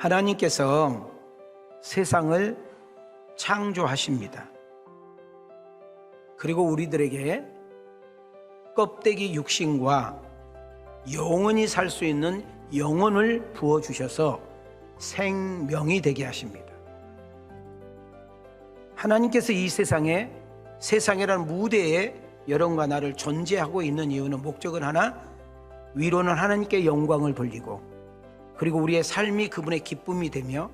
하나님께서 세상을 창조하십니다. 그리고 우리들에게 껍데기 육신과 영원히 살 수 있는 영혼을 부어 주셔서 생명이 되게 하십니다. 하나님께서 이 세상에 세상이라는 무대에 여러분과 나를 존재하고 있는 이유는 목적은 하나 위로는 하나님께 영광을 돌리고 그리고 우리의 삶이 그분의 기쁨이 되며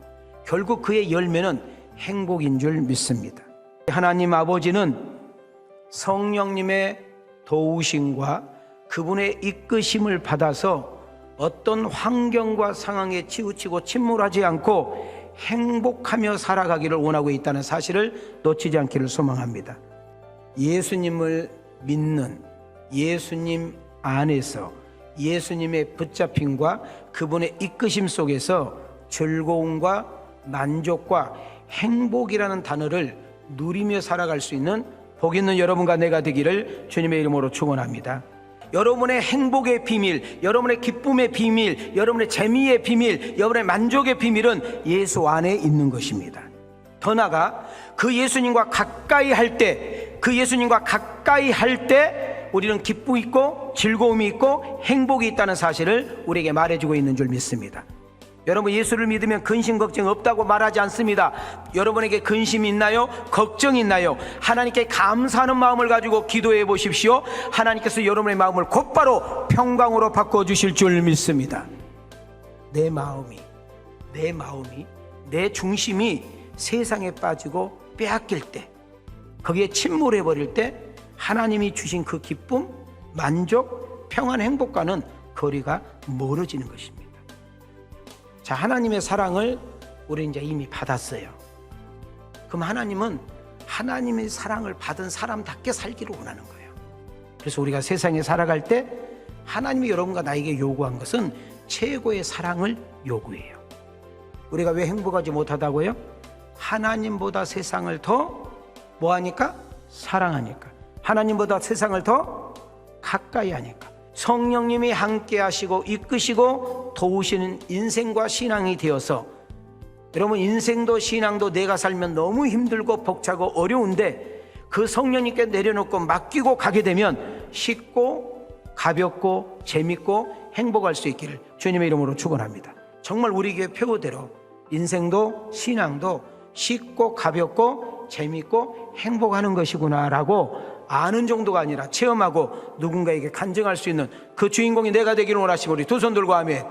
결국 그의 열매는 행복인 줄 믿습니다. 하나님 아버지는 성령님의 도우심과 그분의 이끄심을 받아서 어떤 환경과 상황에 치우치고 침몰하지 않고 행복하며 살아가기를 원하고 있다는 사실을 놓치지 않기를 소망합니다. 예수님을 믿는 예수님 안에서 예수님의 붙잡힘과 그분의 이끄심 속에서 즐거움과 만족과 행복이라는 단어를 누리며 살아갈 수 있는 복 있는 여러분과 내가 되기를 주님의 이름으로 축원합니다. 여러분의 행복의 비밀, 여러분의 기쁨의 비밀, 여러분의 재미의 비밀, 여러분의 만족의 비밀은 예수 안에 있는 것입니다. 더 나아가 그 예수님과 가까이 할 때, 그 예수님과 가까이 할 때 우리는 기쁨이 있고 즐거움이 있고 행복이 있다는 사실을 우리에게 말해주고 있는 줄 믿습니다. 여러분 예수를 믿으면 근심 걱정 없다고 말하지 않습니다. 여러분에게 근심이 있나요? 걱정이 있나요? 하나님께 감사하는 마음을 가지고 기도해 보십시오. 하나님께서 여러분의 마음을 곧바로 평강으로 바꿔 주실 줄 믿습니다. 내 마음이 내 마음이 내 중심이 세상에 빠지고 빼앗길 때 거기에 침몰해 버릴 때 하나님이 주신 그 기쁨, 만족, 평안, 행복과는 거리가 멀어지는 것입니다. 자, 하나님의 사랑을 우리 이제 이미 받았어요. 그럼 하나님은 하나님의 사랑을 받은 사람답게 살기를 원하는 거예요. 그래서 우리가 세상에 살아갈 때 하나님이 여러분과 나에게 요구한 것은 최고의 사랑을 요구해요. 우리가 왜 행복하지 못하다고요? 하나님보다 세상을 더 뭐하니까? 사랑하니까. 하나님보다 세상을 더 가까이 하니까. 성령님이 함께 하시고 이끄시고 도우시는 인생과 신앙이 되어서 여러분 인생도 신앙도 내가 살면 너무 힘들고 벅차고 어려운데 그 성령님께 내려놓고 맡기고 가게 되면 쉽고 가볍고 재밌고 행복할 수 있기를 주님의 이름으로 축원합니다. 정말 우리 교회 표어대로 인생도 신앙도 쉽고 가볍고 재밌고 행복하는 것이구나라고 아는 정도가 아니라 체험하고 누군가에게 간증할 수 있는 그 주인공이 내가 되기를 원하시고 우리 두 손 들고 하면